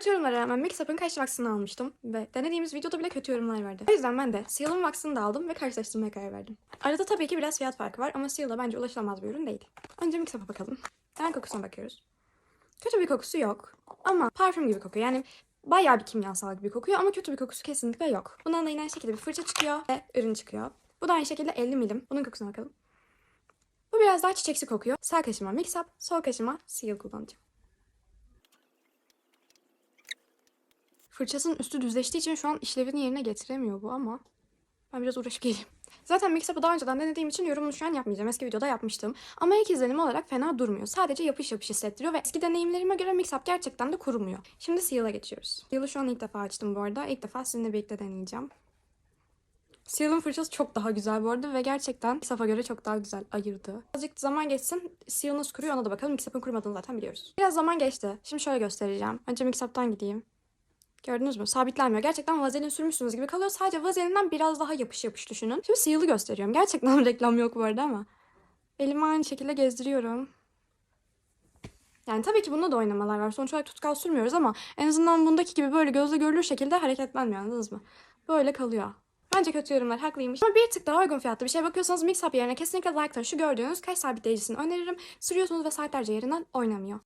kötü yorumlara rağmen Mixup'ın kaş vaksını almıştım ve denediğimiz videoda bile kötü yorumlar vardı. O yüzden ben de Seal'ın vaksını da aldım ve karşılaştırmaya karar verdim. Arada tabii ki biraz fiyat farkı var ama Seal da bence ulaşılamaz bir ürün değil. Önce Mixup'a bakalım. Ten kokusuna bakıyoruz. Kötü bir kokusu yok ama parfüm gibi kokuyor. Yani bayağı bir kimyasal gibi kokuyor ama kötü bir kokusu kesinlikle yok. Bundan da yine aynı şekilde bir fırça çıkıyor ve ürün çıkıyor. Bu da aynı şekilde 50 milim. Bunun kokusuna bakalım. Bu biraz daha çiçeksi kokuyor. Sağ kaşıma Mix Up, sol kaşıma Seal kullanacağım. Fırçasının üstü düzleştiği için şu an işlevini yerine getiremiyor bu ama ben biraz uğraşıp geleyim. Zaten Mix Up'ı daha önceden denediğim için yorumunu şu an yapmayacağım. Eski videoda yapmıştım. Ama ilk izlenim olarak fena durmuyor. Sadece yapış yapış hissettiriyor ve eski deneyimlerime göre Mix Up gerçekten de kurumuyor. Şimdi Seal'a geçiyoruz. Seal'ı şu an ilk defa açtım bu arada. İlk defa sizinle birlikte deneyeceğim. Seal'ın fırçası çok daha güzel bu arada ve gerçekten Mix Up'a göre çok daha güzel ayırdı. Azıcık zaman geçsin Seal nasıl kuruyor ona da bakalım. Mix Up'ın kurumadığını zaten biliyoruz. Biraz zaman geçti. Şimdi şöyle göstereceğim. Önce Mix Up'tan gideyim. Gördünüz mü? Sabitlenmiyor. Gerçekten vazelin sürmüşsünüz gibi kalıyor. Sadece vazelinden biraz daha yapış yapış düşünün. Şimdi Seal'ı gösteriyorum. Gerçekten reklam yok bu arada ama. Elimi aynı şekilde gezdiriyorum. Yani tabii ki bunda da oynamalar var. Sonuç olarak tutkal sürmüyoruz ama en azından bundaki gibi böyle gözle görülür şekilde hareketlenmiyor anladınız mı? Böyle kalıyor. Bence kötü yorumlar haklıymış. Ama bir tık daha uygun fiyatlı bir şey bakıyorsanız Mix Up yerine kesinlikle Like'tan şu gördüğünüz kaş sabitleyicisini öneririm. Sürüyorsunuz ve saatlerce yerinden oynamıyor.